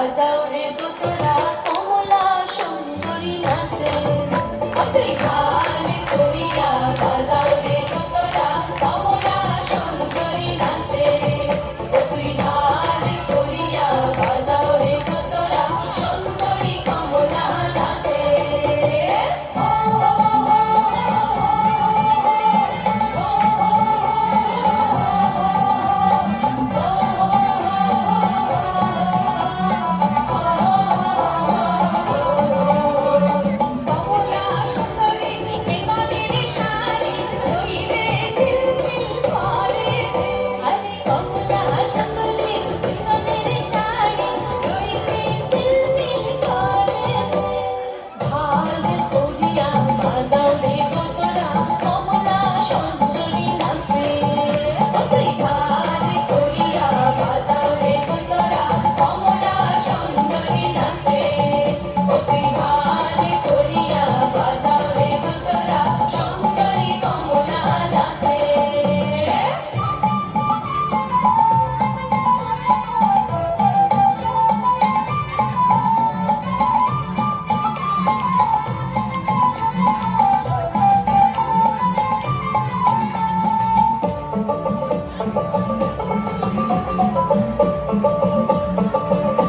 বাজাও রে দুতরা কমলা সুন্দরী নাচে।